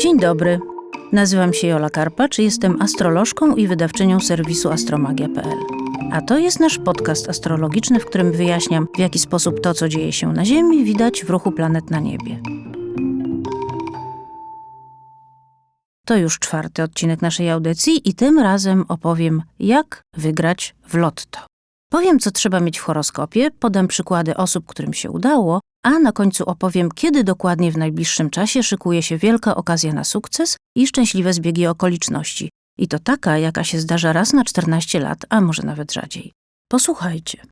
Dzień dobry. Nazywam się Jola Karpacz jestem astrolożką i wydawczynią serwisu astromagia.pl. A to jest nasz podcast astrologiczny, w którym wyjaśniam, w jaki sposób to, co dzieje się na Ziemi, widać w ruchu planet na niebie. To już czwarty odcinek naszej audycji i tym razem opowiem, jak wygrać w lotto. Powiem, co trzeba mieć w horoskopie, podam przykłady osób, którym się udało, a na końcu opowiem, kiedy dokładnie w najbliższym czasie szykuje się wielka okazja na sukces i szczęśliwe zbiegi okoliczności. I to taka, jaka się zdarza raz na 14 lat, a może nawet rzadziej. Posłuchajcie.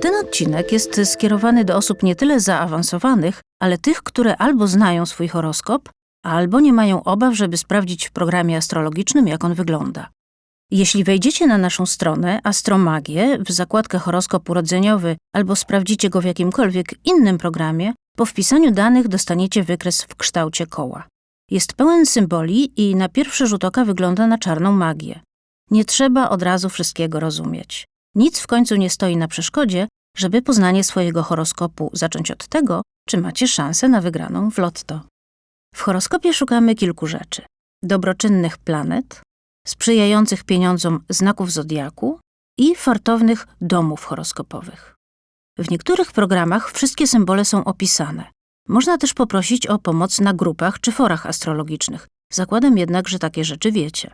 Ten odcinek jest skierowany do osób nie tyle zaawansowanych, ale tych, które albo znają swój horoskop, albo nie mają obaw, żeby sprawdzić w programie astrologicznym, jak on wygląda. Jeśli wejdziecie na naszą stronę Astromagię w zakładkę horoskop urodzeniowy albo sprawdzicie go w jakimkolwiek innym programie, po wpisaniu danych dostaniecie wykres w kształcie koła. Jest pełen symboli i na pierwszy rzut oka wygląda na czarną magię. Nie trzeba od razu wszystkiego rozumieć. Nic w końcu nie stoi na przeszkodzie, żeby poznanie swojego horoskopu zacząć od tego, czy macie szansę na wygraną w lotto. W horoskopie szukamy kilku rzeczy: dobroczynnych planet, sprzyjających pieniądzom znaków zodiaku i fartownych domów horoskopowych. W niektórych programach wszystkie symbole są opisane. Można też poprosić o pomoc na grupach czy forach astrologicznych. Zakładam jednak, że takie rzeczy wiecie.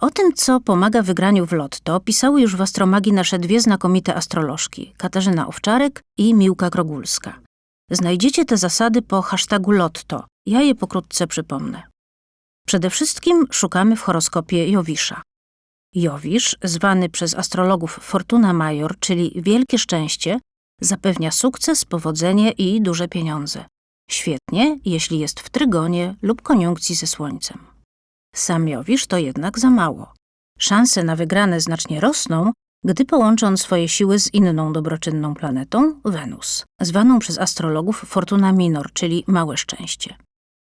O tym, co pomaga wygraniu w lotto, pisały już w Astromagii nasze dwie znakomite astrolożki, Katarzyna Owczarek i Miłka Krogulska. Znajdziecie te zasady po hashtagu lotto. Ja je pokrótce przypomnę. Przede wszystkim szukamy w horoskopie Jowisza. Jowisz, zwany przez astrologów Fortuna Major, czyli wielkie szczęście, zapewnia sukces, powodzenie i duże pieniądze. Świetnie, jeśli jest w trygonie lub koniunkcji ze Słońcem. Sam Jowisz to jednak za mało. Szanse na wygrane znacznie rosną, gdy połączy on swoje siły z inną dobroczynną planetą, Wenus, zwaną przez astrologów Fortuna Minor, czyli małe szczęście.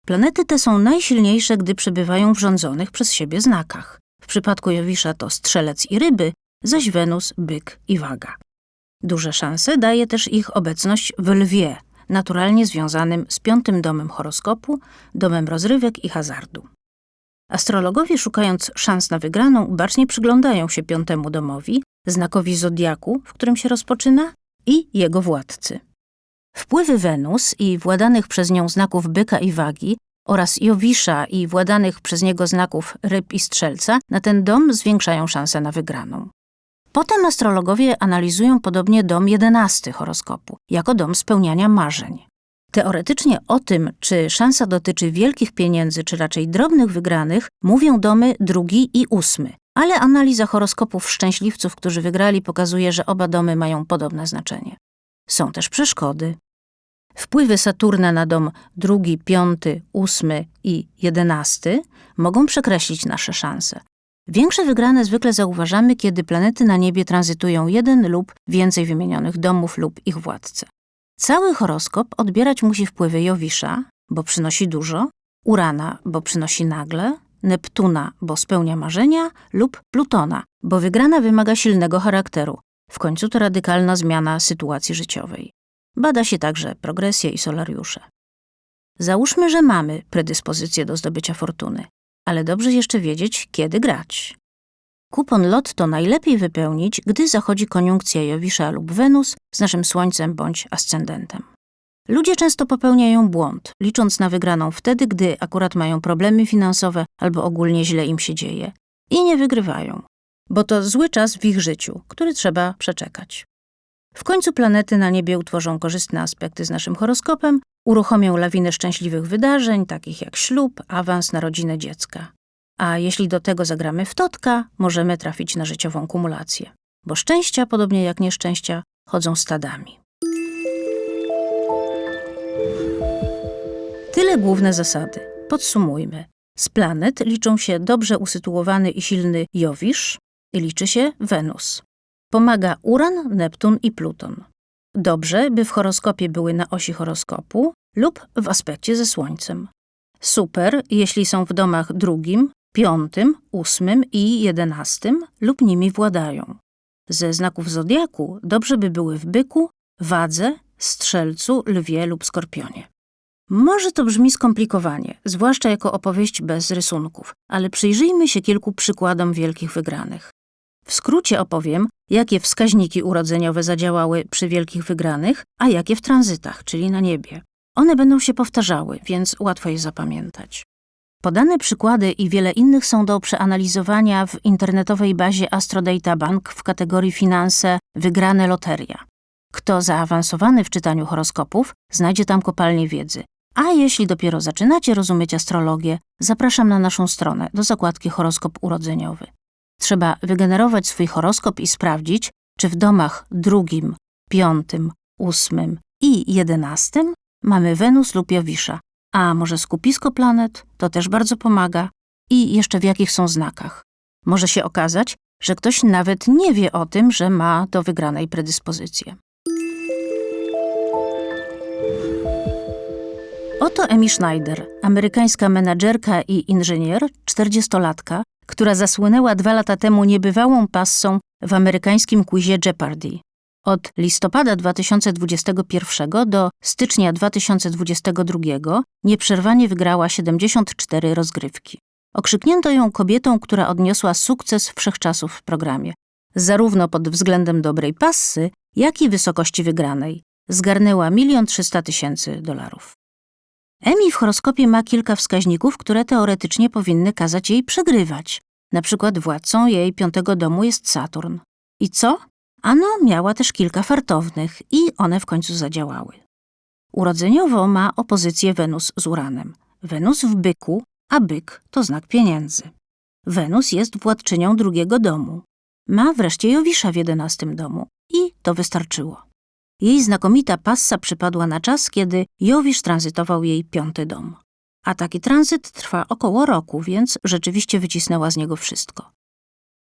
Planety te są najsilniejsze, gdy przebywają w rządzonych przez siebie znakach. W przypadku Jowisza to strzelec i ryby, zaś Wenus, byk i waga. Duże szanse daje też ich obecność w lwie, naturalnie związanym z piątym domem horoskopu, domem rozrywek i hazardu. Astrologowie, szukając szans na wygraną, bacznie przyglądają się piątemu domowi, znakowi zodiaku, w którym się rozpoczyna, i jego władcy. Wpływy Wenus i władanych przez nią znaków byka i wagi oraz Jowisza i władanych przez niego znaków ryb i strzelca na ten dom zwiększają szanse na wygraną. Potem astrologowie analizują podobnie dom jedenasty horoskopu, jako dom spełniania marzeń. Teoretycznie o tym, czy szansa dotyczy wielkich pieniędzy, czy raczej drobnych wygranych, mówią domy drugi i ósmy. Ale analiza horoskopów szczęśliwców, którzy wygrali, pokazuje, że oba domy mają podobne znaczenie. Są też przeszkody. Wpływy Saturna na dom drugi, piąty, ósmy i jedenasty mogą przekreślić nasze szanse. Większe wygrane zwykle zauważamy, kiedy planety na niebie tranzytują jeden lub więcej wymienionych domów lub ich władcę. Cały horoskop odbierać musi wpływy Jowisza, bo przynosi dużo, Urana, bo przynosi nagle, Neptuna, bo spełnia marzenia, lub Plutona, bo wygrana wymaga silnego charakteru. W końcu to radykalna zmiana sytuacji życiowej. Bada się także progresję i solariusze. Załóżmy, że mamy predyspozycję do zdobycia fortuny, ale dobrze jeszcze wiedzieć, kiedy grać. Kupon lotto najlepiej wypełnić, gdy zachodzi koniunkcja Jowisza lub Wenus z naszym Słońcem bądź ascendentem. Ludzie często popełniają błąd, licząc na wygraną wtedy, gdy akurat mają problemy finansowe albo ogólnie źle im się dzieje i nie wygrywają, bo to zły czas w ich życiu, który trzeba przeczekać. W końcu planety na niebie utworzą korzystne aspekty z naszym horoskopem, uruchomią lawinę szczęśliwych wydarzeń, takich jak ślub, awans na rodzinę dziecka. A jeśli do tego zagramy w totka, możemy trafić na życiową kumulację. Bo szczęścia, podobnie jak nieszczęścia, chodzą stadami. Tyle główne zasady. Podsumujmy. Z planet liczą się dobrze usytuowany i silny Jowisz liczy się Wenus. Pomaga Uran, Neptun i Pluton. Dobrze, by w horoskopie były na osi horoskopu lub w aspekcie ze Słońcem. Super, jeśli są w domach drugim, piątym, ósmym i jedenastym lub nimi władają. Ze znaków zodiaku dobrze by były w byku, wadze, strzelcu, lwie lub skorpionie. Może to brzmi skomplikowanie, zwłaszcza jako opowieść bez rysunków, ale przyjrzyjmy się kilku przykładom wielkich wygranych. W skrócie opowiem, jakie wskaźniki urodzeniowe zadziałały przy wielkich wygranych, a jakie w tranzytach, czyli na niebie. One będą się powtarzały, więc łatwo je zapamiętać. Podane przykłady i wiele innych są do przeanalizowania w internetowej bazie Astrodata Bank w kategorii Finanse Wygrane Loteria. Kto zaawansowany w czytaniu horoskopów, znajdzie tam kopalnię wiedzy. A jeśli dopiero zaczynacie rozumieć astrologię, zapraszam na naszą stronę do zakładki Horoskop Urodzeniowy. Trzeba wygenerować swój horoskop i sprawdzić, czy w domach drugim, piątym, ósmym i jedenastym mamy Wenus lub Jowisza, a może skupisko planet, to też bardzo pomaga, i jeszcze w jakich są znakach. Może się okazać, że ktoś nawet nie wie o tym, że ma do wygranej predyspozycję. Oto Emi Schneider, amerykańska menadżerka i inżynier, 40-latka, która zasłynęła dwa lata temu niebywałą passą w amerykańskim quizie Jeopardy. Od listopada 2021 do stycznia 2022 nieprzerwanie wygrała 74 rozgrywki. Okrzyknięto ją kobietą, która odniosła sukces wszechczasów w programie, zarówno pod względem dobrej passy, jak i wysokości wygranej. Zgarnęła milion trzysta tysięcy dolarów. Emi w horoskopie ma kilka wskaźników, które teoretycznie powinny kazać jej przegrywać. Na przykład władcą jej piątego domu jest Saturn. I co? Ano miała też kilka fartownych i one w końcu zadziałały. Urodzeniowo ma opozycję Wenus z Uranem. Wenus w byku, a byk to znak pieniędzy. Wenus jest władczynią drugiego domu. Ma wreszcie Jowisza w jedenastym domu i to wystarczyło. Jej znakomita passa przypadła na czas, kiedy Jowisz tranzytował jej piąty dom. A taki tranzyt trwa około roku, więc rzeczywiście wycisnęła z niego wszystko.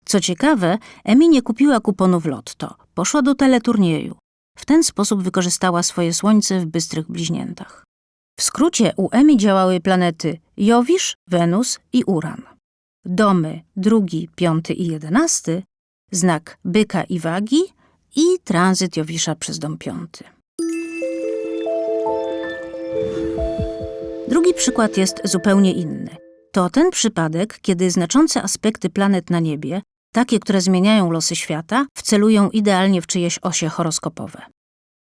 Co ciekawe, Emi nie kupiła kuponu w lotto, poszła do teleturnieju. W ten sposób wykorzystała swoje słońce w bystrych bliźniętach. W skrócie u Emi działały planety Jowisz, Wenus i Uran. Domy drugi, piąty i jedenasty, znak byka i wagi i tranzyt Jowisza przez dom piąty. Drugi przykład jest zupełnie inny. To ten przypadek, kiedy znaczące aspekty planet na niebie, takie, które zmieniają losy świata, wcelują idealnie w czyjeś osie horoskopowe.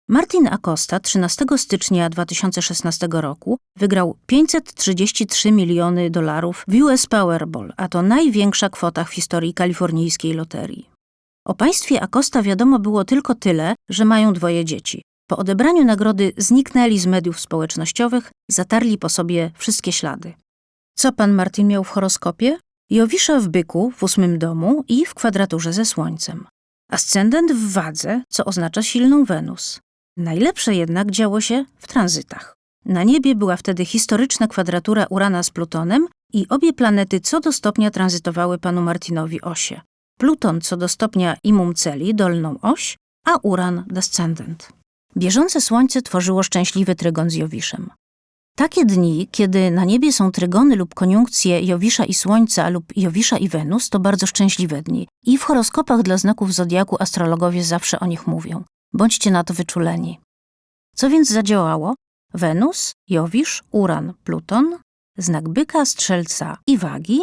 Martin Acosta 13 stycznia 2016 roku wygrał 533 miliony dolarów w US Powerball, a to największa kwota w historii kalifornijskiej loterii. O państwie Acosta wiadomo było tylko tyle, że mają dwoje dzieci. Po odebraniu nagrody zniknęli z mediów społecznościowych, zatarli po sobie wszystkie ślady. Co pan Martin miał w horoskopie? Jowisza w byku w ósmym domu i w kwadraturze ze Słońcem. Ascendent w wadze, co oznacza silną Wenus. Najlepsze jednak działo się w tranzytach. Na niebie była wtedy historyczna kwadratura Urana z Plutonem i obie planety co do stopnia tranzytowały panu Martinowi osie. Pluton co do stopnia imum celi, dolną oś, a Uran descendent. Bieżące Słońce tworzyło szczęśliwy trygon z Jowiszem. Takie dni, kiedy na niebie są trygony lub koniunkcje Jowisza i Słońca lub Jowisza i Wenus, to bardzo szczęśliwe dni. I w horoskopach dla znaków zodiaku astrologowie zawsze o nich mówią. Bądźcie na to wyczuleni. Co więc zadziałało? Wenus, Jowisz, Uran, Pluton, znak byka, strzelca i wagi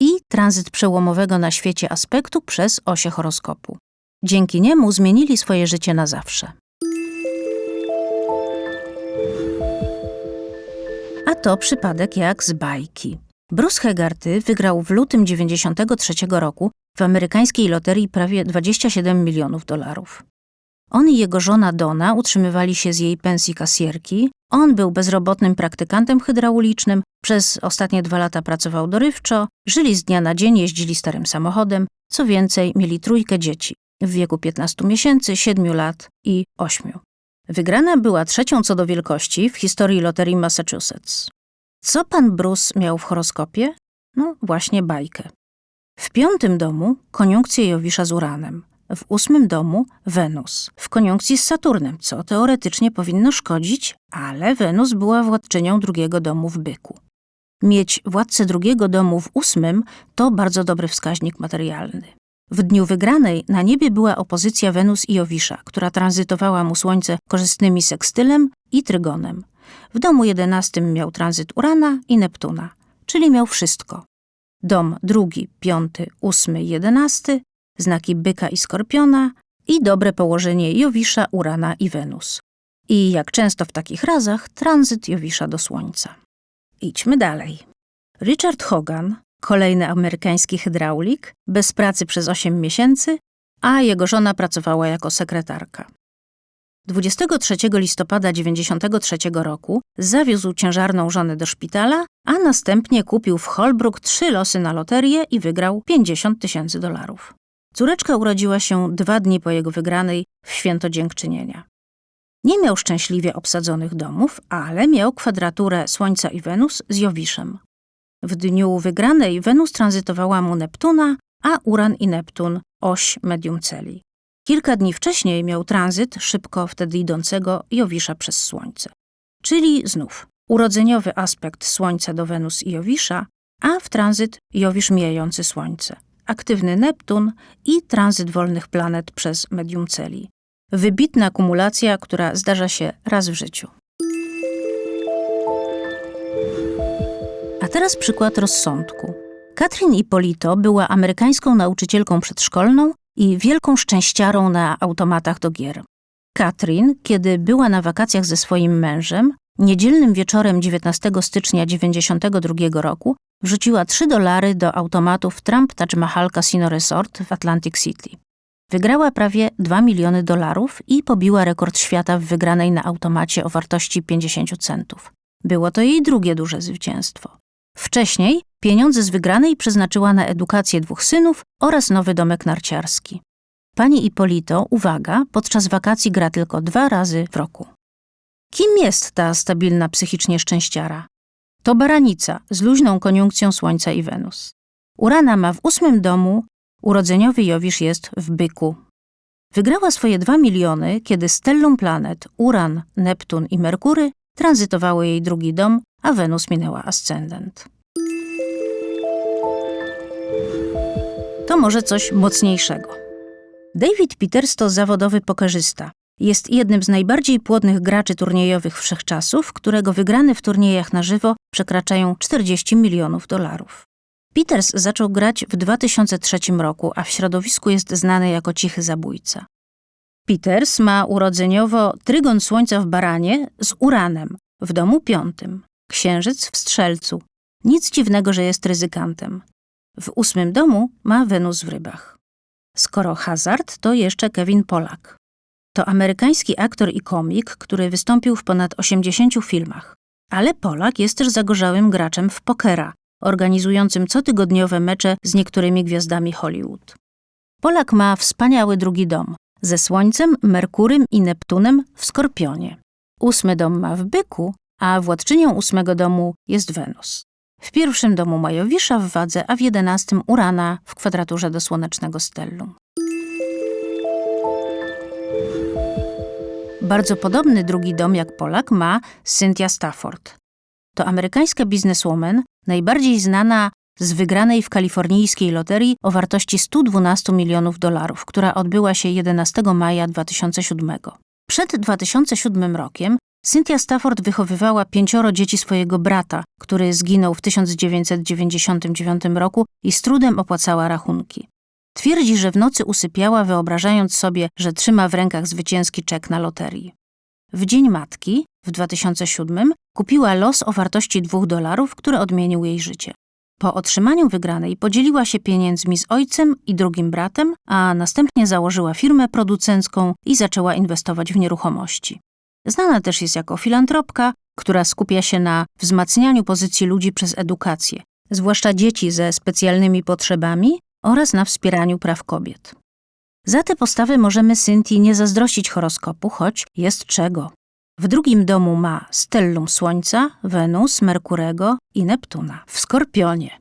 i tranzyt przełomowego na świecie aspektu przez osie horoskopu. Dzięki niemu zmienili swoje życie na zawsze. A to przypadek jak z bajki. Bruce Hegarty wygrał w lutym 93 roku w amerykańskiej loterii prawie 27 milionów dolarów. On i jego żona Donna utrzymywali się z jej pensji kasjerki. On był bezrobotnym praktykantem hydraulicznym, przez ostatnie dwa lata pracował dorywczo, żyli z dnia na dzień, jeździli starym samochodem. Co więcej, mieli trójkę dzieci w wieku 15 miesięcy, 7 lat i 8. Wygrana była trzecią co do wielkości w historii loterii Massachusetts. Co pan Bruce miał w horoskopie? No właśnie bajkę. W piątym domu koniunkcję Jowisza z Uranem, w ósmym domu Wenus, w koniunkcji z Saturnem, co teoretycznie powinno szkodzić, ale Wenus była władczynią drugiego domu w byku. Mieć władcę drugiego domu w ósmym to bardzo dobry wskaźnik materialny. W dniu wygranej na niebie była opozycja Wenus i Jowisza, która tranzytowała mu Słońce korzystnymi sekstylem i trygonem. W domu jedenastym miał tranzyt Urana i Neptuna, czyli miał wszystko. Dom drugi, piąty, ósmy, jedenasty, znaki byka i skorpiona i dobre położenie Jowisza, Urana i Wenus. I jak często w takich razach, tranzyt Jowisza do Słońca. Idźmy dalej. Richard Hogan, kolejny amerykański hydraulik, bez pracy przez 8 miesięcy, a jego żona pracowała jako sekretarka. 23 listopada 1993 roku zawiózł ciężarną żonę do szpitala, a następnie kupił w Holbrook trzy losy na loterię i wygrał 50 tysięcy dolarów. Córeczka urodziła się dwa dni po jego wygranej w święto dziękczynienia. Nie miał szczęśliwie obsadzonych domów, ale miał kwadraturę Słońca i Wenus z Jowiszem. W dniu wygranej Wenus tranzytowała mu Neptuna, a Uran i Neptun oś medium celi. Kilka dni wcześniej miał tranzyt szybko wtedy idącego Jowisza przez Słońce. Czyli znów urodzeniowy aspekt Słońca do Wenus i Jowisza, a w tranzyt Jowisz mijający Słońce, aktywny Neptun i tranzyt wolnych planet przez medium celi. Wybitna kumulacja, która zdarza się raz w życiu. A teraz przykład rozsądku. Katrin Ipolito była amerykańską nauczycielką przedszkolną i wielką szczęściarą na automatach do gier. Katrin, kiedy była na wakacjach ze swoim mężem, niedzielnym wieczorem 19 stycznia 1992 roku wrzuciła 3 dolary do automatów Trump Taj Mahal Casino Resort w Atlantic City. Wygrała prawie 2 miliony dolarów i pobiła rekord świata w wygranej na automacie o wartości 50 centów. Było to jej drugie duże zwycięstwo. Wcześniej pieniądze z wygranej przeznaczyła na edukację dwóch synów oraz nowy domek narciarski. Pani Ipolito, uwaga, podczas wakacji gra tylko dwa razy w roku. Kim jest ta stabilna psychicznie szczęściara? To baranica z luźną koniunkcją Słońca i Wenus. Urana ma w ósmym domu, urodzeniowy Jowisz jest w byku. Wygrała swoje dwa miliony, kiedy stellum planet Uran, Neptun i Merkury tranzytowały jej drugi dom, a Wenus minęła ascendent. To może coś mocniejszego. David Peters to zawodowy pokerzysta. Jest jednym z najbardziej płodnych graczy turniejowych wszechczasów, którego wygrane w turniejach na żywo przekraczają 40 milionów dolarów. Peters zaczął grać w 2003 roku, a w środowisku jest znany jako cichy zabójca. Peters ma urodzeniowo trygon Słońca w Baranie z Uranem w domu piątym, księżyc w Strzelcu. Nic dziwnego, że jest ryzykantem. W ósmym domu ma Wenus w rybach. Skoro hazard, to jeszcze Kevin Polak. To amerykański aktor i komik, który wystąpił w ponad 80 filmach. Ale Polak jest też zagorzałym graczem w pokera, organizującym cotygodniowe mecze z niektórymi gwiazdami Hollywood. Polak ma wspaniały drugi dom, ze Słońcem, Merkurym i Neptunem w Skorpionie. Ósmy dom ma w Byku, a władczynią ósmego domu jest Wenus. W pierwszym domu ma Jowisza w wadze, a w jedenastym Urana w kwadraturze do słonecznego stellum. Bardzo podobny drugi dom jak Polak ma Cynthia Stafford. To amerykańska bizneswoman, najbardziej znana z wygranej w kalifornijskiej loterii o wartości 112 milionów dolarów, która odbyła się 11 maja 2007. Przed 2007 rokiem Cynthia Stafford wychowywała pięcioro dzieci swojego brata, który zginął w 1999 roku i z trudem opłacała rachunki. Twierdzi, że w nocy usypiała, wyobrażając sobie, że trzyma w rękach zwycięski czek na loterii. W Dzień Matki w 2007 kupiła los o wartości 2 dolarów, który odmienił jej życie. Po otrzymaniu wygranej podzieliła się pieniędzmi z ojcem i drugim bratem, a następnie założyła firmę producencką i zaczęła inwestować w nieruchomości. Znana też jest jako filantropka, która skupia się na wzmacnianiu pozycji ludzi przez edukację, zwłaszcza dzieci ze specjalnymi potrzebami oraz na wspieraniu praw kobiet. Za te postawy możemy Cynthii nie zazdrościć horoskopu, choć jest czego. W drugim domu ma stellum Słońca, Wenus, Merkurego i Neptuna w Skorpionie.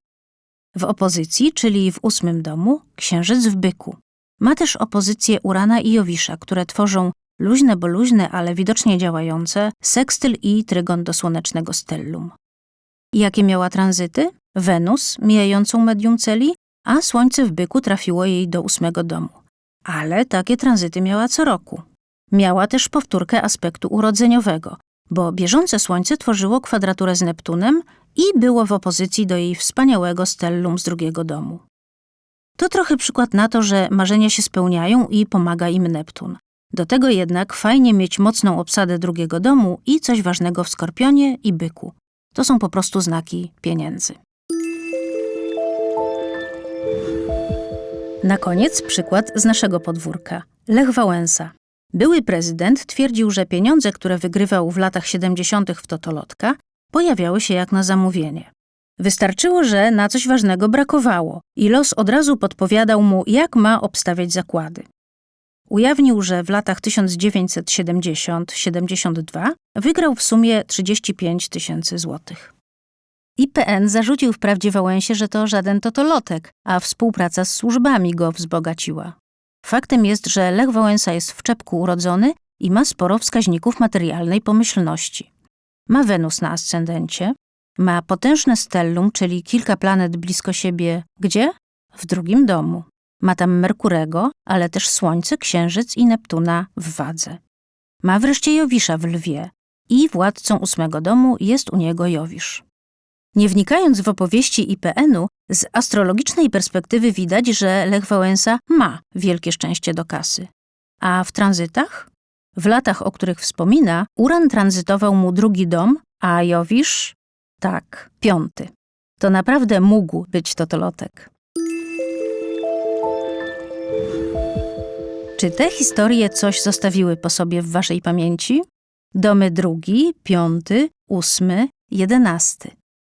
W opozycji, czyli w ósmym domu, Księżyc w Byku. Ma też opozycję Urana i Jowisza, które tworzą luźne bo luźne, ale widocznie działające, sekstyl i trygon do słonecznego stellum. Jakie miała tranzyty? Wenus, mijającą medium celi, a Słońce w byku trafiło jej do ósmego domu. Ale takie tranzyty miała co roku. Miała też powtórkę aspektu urodzeniowego, bo bieżące Słońce tworzyło kwadraturę z Neptunem i było w opozycji do jej wspaniałego stellum z drugiego domu. To trochę przykład na to, że marzenia się spełniają i pomaga im Neptun. Do tego jednak fajnie mieć mocną obsadę drugiego domu i coś ważnego w Skorpionie i Byku. To są po prostu znaki pieniędzy. Na koniec przykład z naszego podwórka. Lech Wałęsa. Były prezydent twierdził, że pieniądze, które wygrywał w latach 70. w Totolotka, pojawiały się jak na zamówienie. Wystarczyło, że na coś ważnego brakowało i los od razu podpowiadał mu, jak ma obstawiać zakłady. Ujawnił, że w latach 1970-72 wygrał w sumie 35 tysięcy złotych. IPN zarzucił wprawdzie Wałęsie, że to żaden totolotek, a współpraca z służbami go wzbogaciła. Faktem jest, że Lech Wałęsa jest w czepku urodzony i ma sporo wskaźników materialnej pomyślności. Ma Wenus na ascendencie, ma potężne stellum, czyli kilka planet blisko siebie. Gdzie? W drugim domu. Ma tam Merkurego, ale też Słońce, Księżyc i Neptuna w wadze. Ma wreszcie Jowisza w lwie i władcą ósmego domu jest u niego Jowisz. Nie wnikając w opowieści IPN-u, z astrologicznej perspektywy widać, że Lech Wałęsa ma wielkie szczęście do kasy. A w tranzytach? W latach, o których wspomina, Uran tranzytował mu drugi dom, a Jowisz tak, piąty. To naprawdę mógł być totolotek. Czy te historie coś zostawiły po sobie w waszej pamięci? Domy drugi, piąty, ósmy, jedenasty.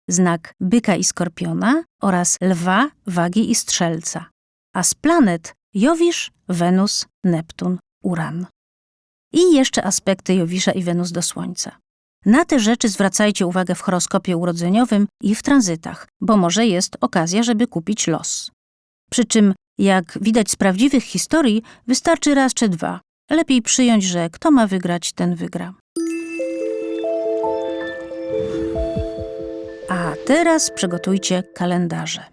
Znak byka i skorpiona oraz lwa, wagi i strzelca. A z planet Jowisz, Wenus, Neptun, Uran. I jeszcze aspekty Jowisza i Wenus do Słońca. Na te rzeczy zwracajcie uwagę w horoskopie urodzeniowym i w tranzytach, bo może jest okazja, żeby kupić los. Przy czym, jak widać z prawdziwych historii, wystarczy raz czy dwa. Lepiej przyjąć, że kto ma wygrać, ten wygra. Teraz przygotujcie kalendarze.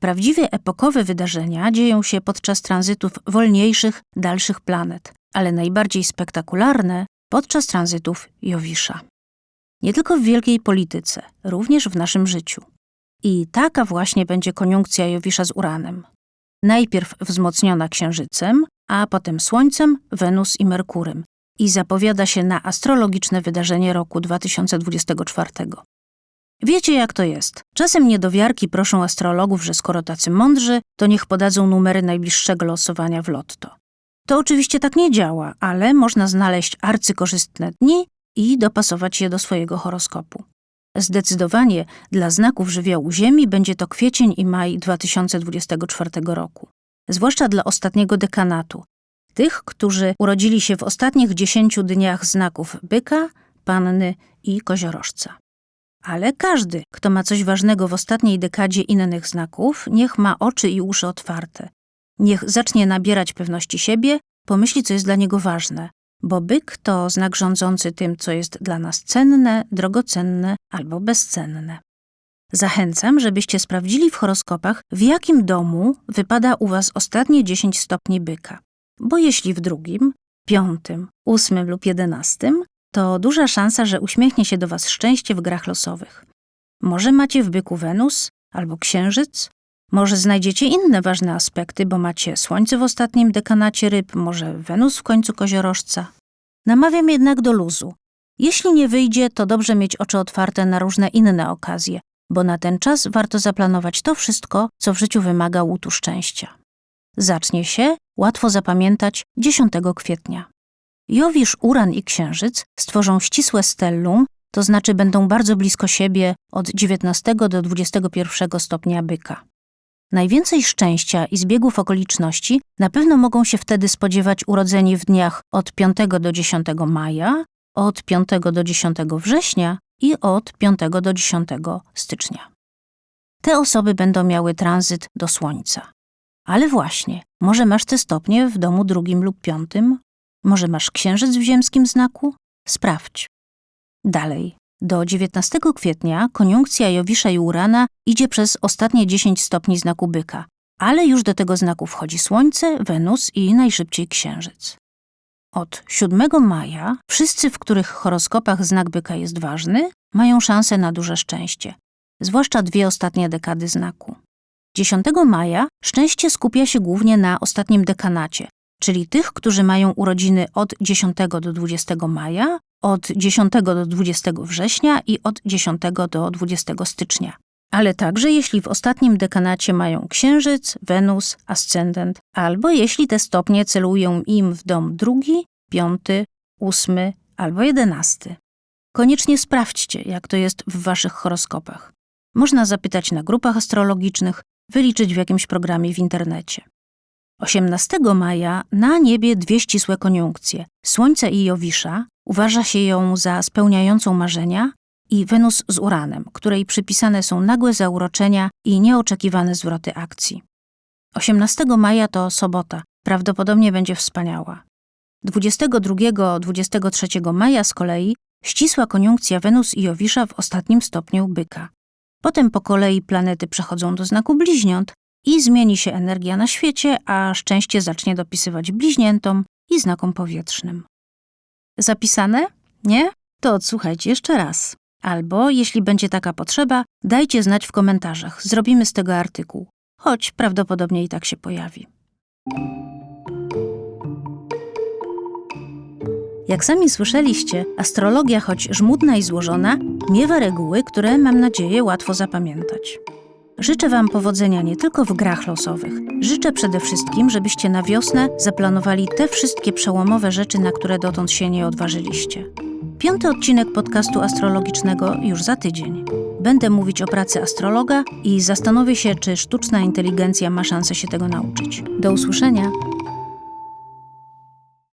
Prawdziwie epokowe wydarzenia dzieją się podczas tranzytów wolniejszych, dalszych planet, ale najbardziej spektakularne podczas tranzytów Jowisza. Nie tylko w wielkiej polityce, również w naszym życiu. I taka właśnie będzie koniunkcja Jowisza z Uranem. Najpierw wzmocniona Księżycem, a potem Słońcem, Wenus i Merkurem i zapowiada się na astrologiczne wydarzenie roku 2024. Wiecie jak to jest. Czasem niedowiarki proszą astrologów, że skoro tacy mądrzy, to niech podadzą numery najbliższego losowania w lotto. To oczywiście tak nie działa, ale można znaleźć arcykorzystne dni i dopasować je do swojego horoskopu. Zdecydowanie dla znaków żywiołu Ziemi będzie to kwiecień i maj 2024 roku, zwłaszcza dla ostatniego dekanatu, tych, którzy urodzili się w ostatnich dziesięciu dniach znaków byka, panny i koziorożca. Ale każdy, kto ma coś ważnego w ostatniej dekadzie innych znaków, niech ma oczy i uszy otwarte. Niech zacznie nabierać pewności siebie, pomyśli, co jest dla niego ważne, bo byk to znak rządzący tym, co jest dla nas cenne, drogocenne albo bezcenne. Zachęcam, żebyście sprawdzili w horoskopach, w jakim domu wypada u Was ostatnie 10 stopni byka. Bo jeśli w drugim, piątym, ósmym lub jedenastym, to duża szansa, że uśmiechnie się do Was szczęście w grach losowych. Może macie w byku Wenus albo Księżyc, może znajdziecie inne ważne aspekty, bo macie Słońce w ostatnim dekanacie ryb, może Wenus w końcu koziorożca. Namawiam jednak do luzu. Jeśli nie wyjdzie, to dobrze mieć oczy otwarte na różne inne okazje, bo na ten czas warto zaplanować to wszystko, co w życiu wymaga łutu szczęścia. Zacznie się, łatwo zapamiętać, 10 kwietnia. Jowisz, Uran i Księżyc stworzą ścisłe stellum, to znaczy będą bardzo blisko siebie od 19 do 21 stopnia byka. Najwięcej szczęścia i zbiegów okoliczności na pewno mogą się wtedy spodziewać urodzeni w dniach od 5 do 10 maja, od 5 do 10 września i od 5 do 10 stycznia. Te osoby będą miały tranzyt do Słońca. Ale właśnie, może masz te stopnie w domu drugim lub piątym? Może masz księżyc w ziemskim znaku? Sprawdź. Dalej. Do 19 kwietnia koniunkcja Jowisza i Urana idzie przez ostatnie 10 stopni znaku byka, ale już do tego znaku wchodzi Słońce, Wenus i najszybciej Księżyc. Od 7 maja wszyscy, w których horoskopach znak byka jest ważny, mają szansę na duże szczęście, zwłaszcza dwie ostatnie dekady znaku. 10 maja szczęście skupia się głównie na ostatnim dekanacie, czyli tych, którzy mają urodziny od 10 do 20 maja, od 10 do 20 września i od 10 do 20 stycznia. Ale także jeśli w ostatnim dekanacie mają księżyc, Wenus, ascendent, albo jeśli te stopnie celują im w dom drugi, piąty, ósmy albo jedenasty. Koniecznie sprawdźcie, jak to jest w waszych horoskopach. Można zapytać na grupach astrologicznych, wyliczyć w jakimś programie w internecie. 18 maja na niebie dwie ścisłe koniunkcje. Słońce i Jowisza uważa się ją za spełniającą marzenia i Wenus z Uranem, której przypisane są nagłe zauroczenia i nieoczekiwane zwroty akcji. 18 maja to sobota, prawdopodobnie będzie wspaniała. 22-23 maja z kolei ścisła koniunkcja Wenus i Jowisza w ostatnim stopniu byka. Potem po kolei planety przechodzą do znaku bliźniąt i zmieni się energia na świecie, a szczęście zacznie dopisywać bliźniętom i znakom powietrznym. Zapisane? Nie? To odsłuchajcie jeszcze raz. Albo, jeśli będzie taka potrzeba, dajcie znać w komentarzach. Zrobimy z tego artykuł, choć prawdopodobnie i tak się pojawi. Jak sami słyszeliście, astrologia, choć żmudna i złożona, miewa reguły, które mam nadzieję łatwo zapamiętać. Życzę Wam powodzenia nie tylko w grach losowych. Życzę przede wszystkim, żebyście na wiosnę zaplanowali te wszystkie przełomowe rzeczy, na które dotąd się nie odważyliście. Piąty odcinek podcastu astrologicznego już za tydzień. Będę mówić o pracy astrologa i zastanowię się, czy sztuczna inteligencja ma szansę się tego nauczyć. Do usłyszenia!